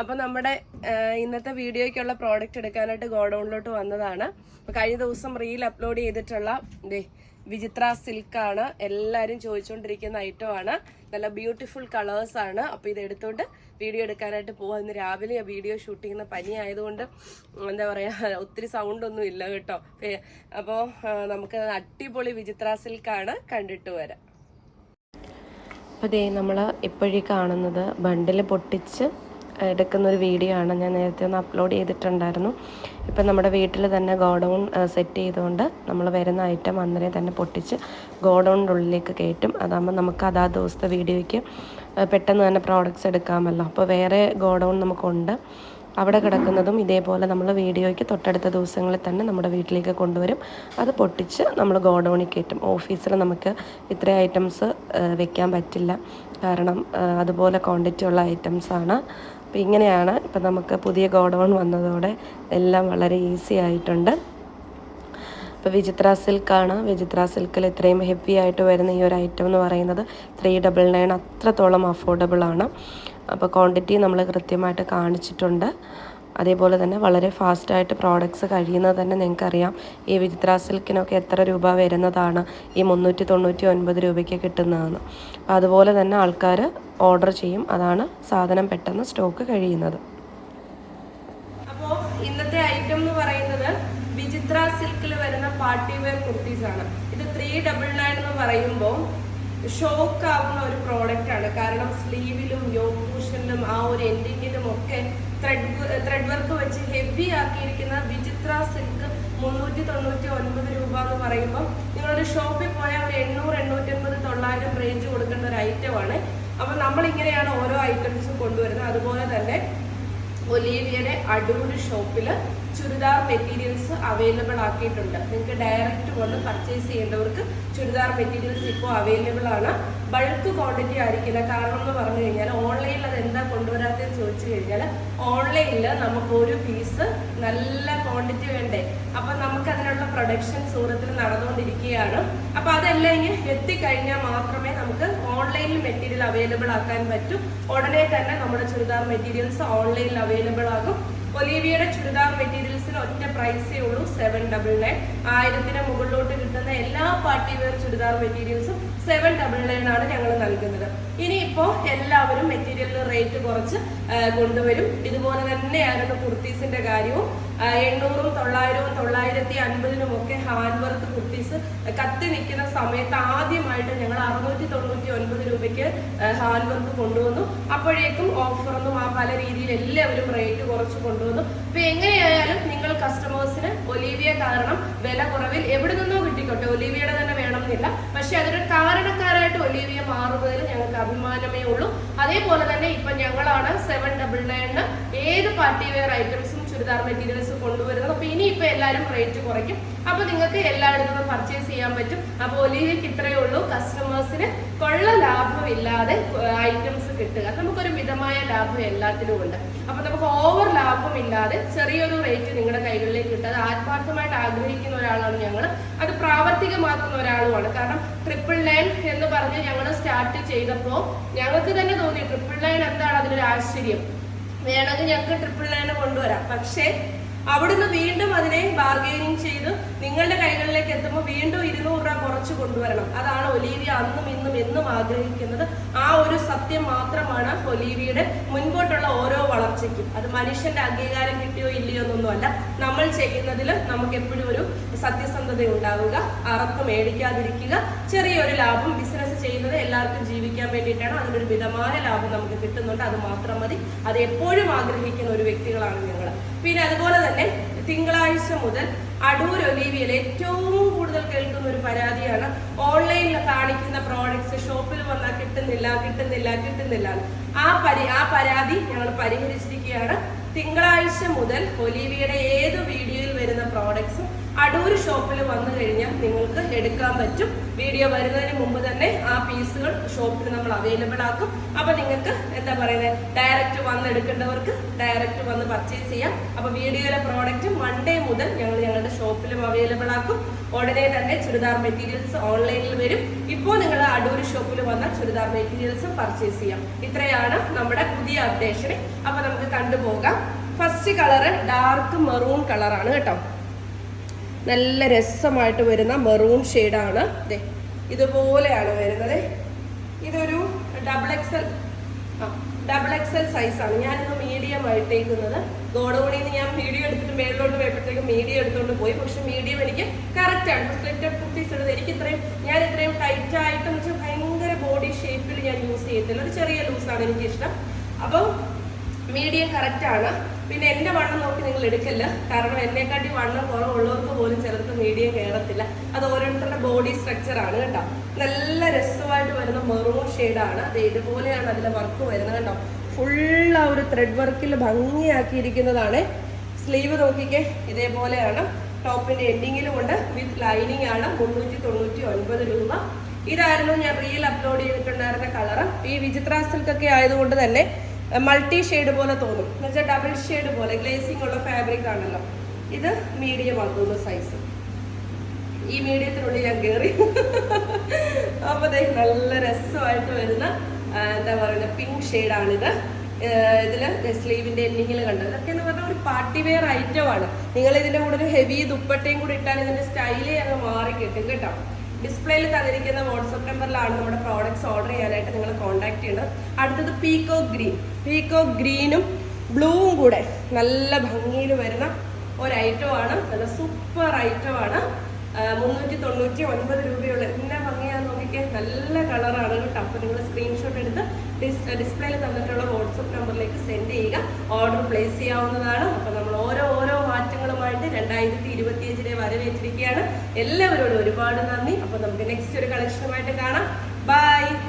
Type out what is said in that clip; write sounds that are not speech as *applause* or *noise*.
അപ്പൊ നമ്മുടെ ഇന്നത്തെ വീഡിയോയ്ക്കുള്ള പ്രോഡക്റ്റ് എടുക്കാനായിട്ട് ഗോഡൗണിലോട്ട് വന്നതാണ്. അപ്പൊ കഴിഞ്ഞ ദിവസം റീൽ അപ്ലോഡ് ചെയ്തിട്ടുള്ള ദേ വിചിത്ര സിൽക്കാണ് എല്ലാവരും ചോദിച്ചുകൊണ്ടിരിക്കുന്ന ഐറ്റമാണ് നല്ല ബ്യൂട്ടിഫുൾ കളേഴ്സ് ആണ്. അപ്പൊ ഇത് എടുത്തുകൊണ്ട് വീഡിയോ എടുക്കാനായിട്ട് പോവാം. ഇന്ന് രാവിലെ വീഡിയോ ഷൂട്ട് ചെയ്യുന്ന പനി ആയതുകൊണ്ട് എന്താ പറയാ ഒത്തിരി സൗണ്ട് ഒന്നും ഇല്ല കേട്ടോ. അപ്പോൾ നമുക്ക് അടിപൊളി വിചിത്ര സിൽക്കാണ് കണ്ടിട്ട് വരാം. അപ്പോൾ ദേ നമ്മൾ ഇപ്പോഴീ കാണുന്നത് ബണ്ടിൽ പൊട്ടിച്ച് എടുക്കുന്ന ഒരു വീഡിയോ ആണ് ഞാൻ നേരത്തെ ഒന്ന് അപ്ലോഡ് ചെയ്തിട്ടുണ്ടായിരുന്നു. ഇപ്പം നമ്മുടെ വീട്ടിൽ തന്നെ ഗോഡൗൺ സെറ്റ് ചെയ്തുകൊണ്ട് നമ്മൾ വരുന്ന ഐറ്റം അന്നേരം തന്നെ പൊട്ടിച്ച് ഗോഡൗണിന്റെ ഉള്ളിലേക്ക് കയറ്റും. അതാകുമ്പോൾ നമുക്ക് അതാ ദിവസത്തെ വീഡിയോയ്ക്ക് പെട്ടെന്ന് തന്നെ പ്രോഡക്റ്റ്സ് എടുക്കാമല്ലോ. അപ്പോൾ വേറെ ഗോഡൗൺ നമുക്കുണ്ട്. അവിടെ കിടക്കുന്നതും ഇതേപോലെ നമ്മൾ വീഡിയോയ്ക്ക് തൊട്ടടുത്ത ദിവസങ്ങളിൽ തന്നെ നമ്മുടെ വീട്ടിലേക്ക് കൊണ്ടുവരും. അത് പൊട്ടിച്ച് നമ്മൾ ഗോഡൗണിൽ കയറ്റും. ഓഫീസിൽ നമുക്ക് ഇത്ര ഐറ്റംസ് വെക്കാൻ പറ്റില്ല. കാരണം അതുപോലെ ക്വാണ്ടിറ്റി ഉള്ള ഐറ്റംസാണ് അപ്പോൾ ഇങ്ങനെയാണ് ഇപ്പം നമുക്ക് പുതിയ ഗോഡൗൺ വന്നതോടെ എല്ലാം വളരെ ഈസി ആയിട്ടുണ്ട്. ഇപ്പോൾ വിചിത്ര സിൽക്കാണ്. വിചിത്ര സിൽക്കിൽ ഇത്രയും ഹെവി ആയിട്ട് വരുന്ന ഈ ഒരു ഐറ്റം എന്ന് പറയുന്നത് ത്രീ ഡബിൾ നയൻ അത്രത്തോളം അഫോർഡബിൾ ആണ്. അപ്പോൾ ക്വാണ്ടിറ്റി നമ്മൾ കൃത്യമായിട്ട് കാണിച്ചിട്ടുണ്ട്. അതേപോലെ തന്നെ വളരെ ഫാസ്റ്റായിട്ട് പ്രോഡക്ട്സ് കഴിയുന്നത് തന്നെ നിങ്ങൾക്കറിയാം. ഈ വിചിത്ര സിൽക്കിനൊക്കെ എത്ര രൂപ വരുന്നതാണ്? ഈ മുന്നൂറ്റി തൊണ്ണൂറ്റി ഒൻപത് രൂപയ്ക്ക് കിട്ടുന്നതെന്ന് അതുപോലെ തന്നെ ആൾക്കാർ ഓർഡർ ചെയ്യും. അതാണ് സാധനം പെട്ടെന്ന് സ്റ്റോക്ക് കഴിയുന്നത്. അപ്പോൾ ഇന്നത്തെ ഐറ്റം എന്ന് പറയുന്നത് വിചിത്ര സിൽക്കിൽ വരുന്ന പാർട്ടി വെയർ കുർത്തീസ് ആണ് ഇത് ത്രീ ഡബിൾ നയൻ എന്ന് പറയുമ്പോൾ ഷോക്ക് ആവുന്ന ഒരു പ്രോഡക്റ്റ് ആണ് കാരണം സ്ലീവിലും യോഗ കൂഷനിലും ആ ഒരു എൻഡിങ്ങിലും ഒക്കെ ത്രെഡ് ത്രെഡ് വർക്ക് വെച്ച് ഹെവി ആക്കിയിരിക്കുന്ന വിചിത്ര സിൽക്ക് മുന്നൂറ്റി തൊണ്ണൂറ്റി ഒൻപത് രൂപ എന്ന് പറയുമ്പോൾ നിങ്ങളൊരു ഷോപ്പിൽ പോയാൽ ഒരു എണ്ണൂറ് എണ്ണൂറ്റി അൻപത് തൊള്ളായിരം റേഞ്ച് കൊടുക്കേണ്ട ഒരു ഐറ്റമാണ് അപ്പം നമ്മൾ ഇങ്ങനെയാണ് ഓരോ ഐറ്റംസും കൊണ്ടുവരുന്നത്. അതുപോലെ തന്നെ ഒലീവിയയുടെ അടൂര് ഷോപ്പിൽ ചുരിദാർ മെറ്റീരിയൽസ് അവൈലബിൾ ആക്കിയിട്ടുണ്ട്. നിങ്ങൾക്ക് ഡയറക്റ്റ് വന്ന് പർച്ചേസ് ചെയ്യേണ്ടവർക്ക് ചുരിദാർ മെറ്റീരിയൽസ് ഇപ്പോൾ അവൈലബിൾ ആണ്. ബൾക്ക് ക്വാണ്ടിറ്റി ആയിരിക്കില്ല. കാരണം എന്ന് പറഞ്ഞു കഴിഞ്ഞാൽ ഓൺലൈനിൽ അത് എന്താ കൊണ്ടുവരാത്തതെന്ന് ചോദിച്ചു കഴിഞ്ഞാൽ ഓൺലൈനിൽ നമുക്ക് ഒരു പീസ് നല്ല ക്വാണ്ടിറ്റി വേണ്ടേ? അപ്പൊ നമുക്ക് അതിനുള്ള പ്രൊഡക്ഷൻ സൂറത്തിൽ നടന്നുകൊണ്ടിരിക്കുകയാണ്. അപ്പൊ അതെല്ലാം ഇങ്ങനെ എത്തിക്കഴിഞ്ഞാൽ മാത്രമേ നമുക്ക് ഓൺലൈനിൽ മെറ്റീരിയൽ അവൈലബിൾ ആക്കാൻ പറ്റൂ. ഉടനെ തന്നെ നമ്മുടെ ചുരിദാർ മെറ്റീരിയൽസ് ഓൺലൈനിൽ അവൈലബിൾ ആകും. ഒലീവിയയുടെ ചുരിദാർ മെറ്റീരിയൽസിൽ ഒറ്റ പ്രൈസേ ഉള്ളൂ. സെവൻ ഡബിൾ നയൻ ആയിരത്തിന് മുകളിലോട്ട് കിട്ടുന്ന എല്ലാ പാർട്ടി വെയർ ചുരിദാർ മെറ്റീരിയൽസും സെവൻ ഡബിൾ നയൻ ആണ് ഞങ്ങൾ നൽകുന്നത്. ഇനിയിപ്പോ എല്ലാവരും മെറ്റീരിയലിന് റേറ്റ് കുറച്ച് കൊണ്ടുവരും. ഇതുപോലെ തന്നെയായിരുന്നു കുർത്തീസിന്റെ കാര്യവും. എണ്ണൂറും തൊള്ളായിരവും തൊള്ളായിരത്തി അൻപതിനും ഒക്കെ ഹാൻഡ് വർക്ക് കുർത്തീസ് കത്തി നിൽക്കുന്ന സമയത്ത് ആദ്യമായിട്ട് ഞങ്ങൾ അറുന്നൂറ്റി തൊണ്ണൂറ്റി ഒൻപത് രൂപയ്ക്ക് ഹാൻഡ് കൊണ്ടുവന്നു. അപ്പോഴേക്കും ഓഫറൊന്നും ആ പല രീതിയിൽ എല്ലാവരും റേറ്റ് കുറച്ച് കൊണ്ടുവന്നു. അപ്പൊ എങ്ങനെയായാലും നിങ്ങൾ കസ്റ്റമേഴ്സിന് ഒലീവിയ കാരണം വില കുറവിൽ എവിടെ നിന്നോ കിട്ടിക്കോട്ടെ. ഒലീവിയയുടെ തന്നെ വേണമെന്നില്ല. പക്ഷെ അതിന് കാരണക്കാരായിട്ട് ഒലീവിയ മാറുന്നതിൽ ഞങ്ങൾക്ക് അഭിമാനമേ ഉള്ളൂ. അതേപോലെ തന്നെ ഇപ്പൊ ഞങ്ങളാണ് സെവൻ ഡബിൾ നയണ് ഏത് പാർട്ടി വെയർ ഐറ്റംസും ചുരിദാർ മെറ്റീരിയൽസ് കൊണ്ടുവരുന്നത്. അപ്പൊ ഇനി ഇപ്പൊ എല്ലാവരും റേറ്റ് കുറയ്ക്കും. അപ്പൊ നിങ്ങൾക്ക് എല്ലായിടത്തും പർച്ചേസ് ചെയ്യാൻ പറ്റും. അപ്പൊ ഒലീവിയക്ക് ഇത്രയേ ഉള്ളൂ. കസ്റ്റമേഴ്സിന് കൊള്ള ലാഭമില്ലാതെ ഐറ്റംസ് കിട്ടുക. നമുക്കൊരു മിതമായ ലാഭം എല്ലാത്തിലും ഉണ്ട്. അപ്പൊ നമുക്ക് ഓവർ ലാഭമില്ലാതെ ചെറിയൊരു റേറ്റ് നിങ്ങളുടെ കൈകളിലേക്ക് കിട്ടുക. ആത്മാർത്ഥമായിട്ട് ആഗ്രഹിക്കുന്ന ഒരാളാണ് ഞങ്ങൾ അത് പ്രാവർത്തികമാക്കുന്ന ഒരാളുമാണ്. കാരണം ട്രിപ്പിൾ നയൻ എന്ന് പറഞ്ഞ് ഞങ്ങൾ സ്റ്റാർട്ട് ചെയ്തപ്പോൾ ഞങ്ങൾക്ക് തന്നെ തോന്നി ട്രിപ്പിൾ നയൻ എന്താണ് അതിലൊരു ആശ്ചര്യം. വേണമെങ്കിൽ ഞങ്ങൾക്ക് ട്രിപ്പിൾ നയൻ കൊണ്ടുവരാം. പക്ഷേ അവിടുന്ന് വീണ്ടും അതിനെ ബാർഗെയിനിങ് ചെയ്ത് നിങ്ങളുടെ കൈകളിലേക്ക് എത്തുമ്പോൾ വീണ്ടും ഇരുന്നൂറ് രൂപ കുറച്ച് കൊണ്ടുവരണം. അതാണ് ഒലീവിയ അന്നും ഇന്നും എന്നും ആഗ്രഹിക്കുന്നത്. ആ ഒരു സത്യം മാത്രമാണ് ഒലീവിയുടെ മുൻപോട്ടുള്ള ഓരോ വളർച്ചയ്ക്കും. അത് മനുഷ്യന്റെ അംഗീകാരം കിട്ടിയോ ഇല്ലയോ എന്നൊന്നുമല്ല നമ്മൾ ചെയ്യുന്നതിൽ നമുക്ക് എപ്പോഴും ഒരു സത്യസന്ധത ഉണ്ടാവുക അറത്ത് മേടിക്കാതിരിക്കുക ചെറിയൊരു ലാഭം ബിസിനസ് ചെയ്യുന്നത് എല്ലാവർക്കും ജീവിക്കാൻ വേണ്ടിയിട്ടാണ്. അതിനൊരു മിതമായ ലാഭം നമുക്ക് കിട്ടുന്നുണ്ട്. അത് മാത്രം മതി. അത് എപ്പോഴും ആഗ്രഹിക്കുന്ന ഒരു വ്യക്തികളാണ് ഞങ്ങൾ. പിന്നെ അതുപോലെ തന്നെ തിങ്കളാഴ്ച മുതൽ അടൂർ ഒലീവിയയിൽ ഏറ്റവും കൂടുതൽ കേൾക്കുന്ന ഒരു പരാതിയാണ്. ഓൺലൈനിൽ കാണിക്കുന്ന പ്രോഡക്ട്സ് ഷോപ്പിൽ വന്നാൽ കിട്ടുന്നില്ല കിട്ടുന്നില്ല കിട്ടുന്നില്ല ആ പരി ആ പരാതി ഞങ്ങൾ പരിഹരിച്ചിരിക്കുകയാണ്. തിങ്കളാഴ്ച മുതൽ ഒലീവിയുടെ ഏത് വീഡിയോയിൽ വരുന്ന പ്രോഡക്ട്സും അടൂർ ഷോപ്പിൽ വന്നു കഴിഞ്ഞാൽ നിങ്ങൾക്ക് എടുക്കാൻ പറ്റും. വീഡിയോ വരുന്നതിന് മുമ്പ് തന്നെ ആ പീസുകൾ ഷോപ്പിൽ നമ്മൾ അവൈലബിൾ ആക്കും. അപ്പൊ നിങ്ങൾക്ക് എന്താ പറയുന്നത് ഡയറക്റ്റ് വന്ന് എടുക്കേണ്ടവർക്ക് ഡയറക്റ്റ് വന്ന് പർച്ചേസ് ചെയ്യാം. അപ്പൊ വീഡിയോയിലെ പ്രോഡക്റ്റ് മൺഡേ മുതൽ ഞങ്ങൾ ഞങ്ങളുടെ ഷോപ്പിലും അവൈലബിൾ ആക്കും. ഉടനെ തന്നെ ചുരിദാർ മെറ്റീരിയൽസ് ഓൺലൈനിൽ വരും. ഇപ്പോൾ നിങ്ങൾ അടൂർ ഷോപ്പിൽ വന്ന ചുരിദാർ മെറ്റീരിയൽസ് പർച്ചേസ് ചെയ്യാം. ഇത്രയാണ് നമ്മുടെ പുതിയ അപ്ഡേഷൻ അപ്പൊ നമുക്ക് കണ്ടുപോകാം. ഫസ്റ്റ് കളർ ഡാർക്ക് മെറൂൺ കളറാണ് കേട്ടോ. നല്ല രസമായിട്ട് വരുന്ന മെറൂൺ ഷെയ്ഡാണ്. ദേ ഇതുപോലെയാണ് വരുന്നത്. ഇതൊരു ഡബിൾ എക്സൽ ഡബിൾ എക്സൽ സൈസാണ് ഞാനിന്ന് മീഡിയം ആയിട്ടേക്കുന്നത്. ഗോഡോണിയിൽ നിന്ന് ഞാൻ മീഡിയം എടുത്തിട്ട് മേളിലോട്ട് പോയപ്പോഴത്തേക്ക് മീഡിയം എടുത്തുകൊണ്ട് പോയി. പക്ഷെ മീഡിയം എനിക്ക് കറക്റ്റ് ആണ്. സ്ലിറ്റഡ് കുർത്തീസ് എടുത്ത് എനിക്ക് ഇത്രയും ഞാൻ ഇത്രയും ടൈറ്റ് ആയിട്ട് എന്ന് വെച്ചാൽ ഭയങ്കര ബോഡി ഷേപ്പിൽ ഞാൻ യൂസ് ചെയ്യത്തില്ല. ഒരു ചെറിയ ലൂസാണ് എനിക്ക് ഇഷ്ടം അപ്പോൾ മീഡിയം കറക്റ്റ് ആണ്. പിന്നെ എന്റെ വണ്ണം നോക്കി നിങ്ങൾ എടുക്കല്ല. കാരണം എന്നെക്കാട്ടി വണ്ണം കുറവുള്ളവർക്ക് പോലും ചിലർക്ക് മീഡിയം കയറത്തില്ല അത് ഓരോരുത്തരുടെ ബോഡി സ്ട്രക്ചർ ആണ് കേട്ടോ. നല്ല രസമായിട്ട് വരുന്ന മെറൂൺ ആണ്. അത് ഇതുപോലെയാണ് അതിലെ വർക്ക് വരുന്നത് കേട്ടോ. ഫുൾ ആ ഒരു ത്രെഡ് വർക്കിൽ ഭംഗിയാക്കിയിരിക്കുന്നതാണ്. സ്ലീവ് നോക്കിക്കേ ഇതേപോലെയാണ്. ടോപ്പിന്റെ എൻഡിങ്ങിലും ഉണ്ട്. വിത്ത് ലൈനിങ് ആണ് മുന്നൂറ്റി തൊണ്ണൂറ്റി ഒൻപത് രൂപ. ഇതായിരുന്നു ഞാൻ റീൽ അപ്ലോഡ് ചെയ്തിട്ടുണ്ടായിരുന്ന കളർ ഈ വിചിത്ര ആയതുകൊണ്ട് തന്നെ മൾട്ടി ഷെയ്ഡ് പോലെ തോന്നും. എന്ന് വെച്ചാൽ ഡബിൾ ഷെയ്ഡ് പോലെ ഗ്ലേസിംഗ് ഉള്ള ഫാബ്രിക് ആണല്ലോ. ഇത് മീഡിയം ആക്കുന്നു സൈസ് ഈ മീഡിയത്തിനുള്ളിൽ ഞാൻ കയറി *laughs* അപ്പോൾ ദേ നല്ല രസമായിട്ട് വരുന്ന എന്താ പറയുക പിങ്ക് ഷെയ്ഡാണിത് ഇതിൽ സ്ലീവിന്റെ എൻഡിങ്ങിൽ കണ്ടത്. ഇതൊക്കെ എന്ന് പറഞ്ഞാൽ ഒരു പാർട്ടി വെയർ ഐറ്റം ആണ്. നിങ്ങൾ ഇതിന്റെ കൂടെ ഒരു ഹെവി ദുപ്പട്ടയും കൂടി ഇട്ടാൽ ഇതിന്റെ സ്റ്റൈലേ അങ്ങ് മാറി കിട്ടും കേട്ടോ. ഡിസ്പ്ലേയിൽ തന്നിരിക്കുന്ന വാട്സപ്പ് നമ്പറിലാണ് നമ്മുടെ പ്രോഡക്റ്റ്സ് ഓർഡർ ചെയ്യാനായിട്ട് നിങ്ങൾ കോൺടാക്ട് ചെയ്യേണ്ടത് അടുത്തത് പീക്കോ ഗ്രീൻ പീക്കോ ഗ്രീനും ബ്ലൂവും കൂടെ നല്ല ഭംഗിയിൽ വരുന്ന ഒരു ആണ്. നല്ല സൂപ്പർ ഐറ്റമാണ് മുന്നൂറ്റി തൊണ്ണൂറ്റി ഒൻപത് രൂപയുള്ള എന്നാ ഭംഗിയാന്ന് നോക്കിക്കേ. നല്ല കളറാണ് കേട്ടോ. അപ്പോൾ നിങ്ങൾ സ്ക്രീൻഷോട്ട് എടുത്ത് ഡിസ് ഡിസ്പ്ലേയിൽ തന്നിട്ടുള്ള വാട്സപ്പ് നമ്പറിലേക്ക് സെൻഡ് ചെയ്യുക. ഓർഡർ പ്ലേസ് ചെയ്യാവുന്നതാണ്. അപ്പോൾ നമ്മൾ രണ്ടായിരത്തി ഇരുപത്തിയഞ്ചിനെ വരവേറ്റിരിക്കുകയാണ്. എല്ലാവരോടും ഒരുപാട് നന്ദി. അപ്പോൾ നമുക്ക് നെക്സ്റ്റ് ഒരു കളക്ഷനുമായിട്ട് കാണാം. ബൈ